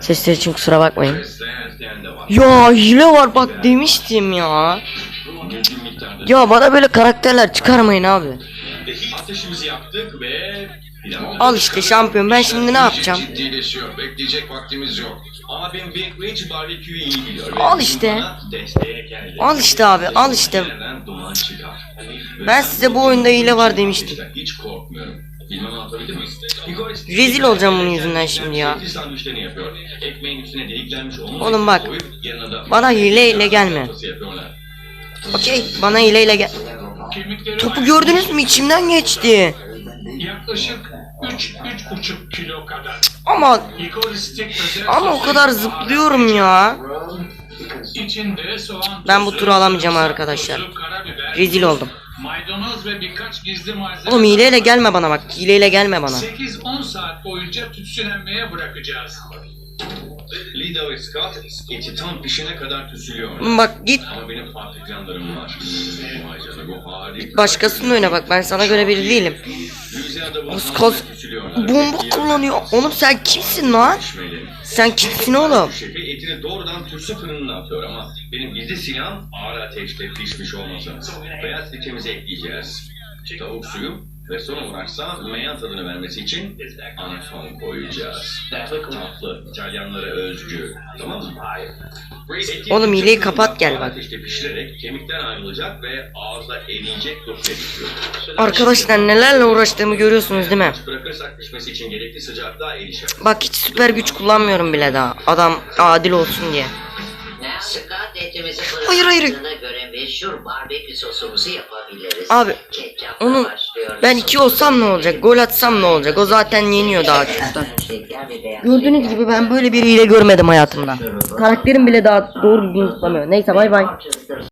Sesler için kusura bakmayın. Ya hile var bak demiştim ya. Ya bana böyle karakterler çıkarmayın abi. Ateşimizi ve... Al işte şampiyon ben şimdi ne yapacağım? Ciddileşiyor. Bekleyecek vaktimiz yok. Abim Big Rich barbeküyü iyi biliyor. ve Al işte. Al işte abi, al işte. Ben size bu oyunda hile var demiştim. Hiç korkmuyorum. Rezil olacağım bunun yüzünden şimdi ya. Oğlum bak, bana hileyle gelme. Okey bana hileyle gel. Topu gördünüz mü içimden geçti. yaklaşık 3 3,5 kilo kadar. Ama ama o kadar zıplıyorum ya. İçinde soğan Ben bu turu alamayacağım arkadaşlar. Rezil oldum. Maydanoz ve birkaç gizli malzeme. Oğlum hileyle gelme bana bak. Hileyle gelme bana. 8-10 saat boyunca tütsülenmeye bırakacağız. Lida ve Scott eti tam pişene kadar tüsülüyor. Bak git Ama benim farklı planlarım var. Vay canına bu harika. başkasının oyuna bak. Ben sana göre biri değilim. Hamurda tüsülüyorlar. bomba kullanıyor. Oğlum sen kimsin lan? Sen kimsin oğlum? Şefi etini doğrudan tütsü fırınına atıyor ama benim gizli silahım ağır ateşte pişmiş olmasın. Beyaz sirkemizi ekleyeceğiz. Tavuk suyu ve son olaraksa meyan tadını vermesi için anason koyacağız. Tatlı, İtalyanlara özgü. Tamam mı? Oğlum, hileyi kapat gel bak. Ateşte pişirerek kemikten ayrılacak ve ağızda eriyecek dokuya çıkıyor. Arkadaşlar nelerle uğraştığımı görüyorsunuz değil mi? Bırakırsak pişmesi için gerekli sıcaklığa erişer. Bak hiç süper güç kullanmıyorum bile daha. Adam adil olsun diye. Etimizi Hayır, hayır. göre meşhur barbekü sosumuzu yapabiliriz. Abi, Ketçapla Onu başlıyoruz. ben iki olsam ne olacak? Gol atsam ne olacak? O zaten yeniyor daha çoktan. Gördüğünüz gibi ben böyle bir hile görmedim hayatımda. Karakterim bile daha doğru düzgün zıplamıyor. Neyse bay bay.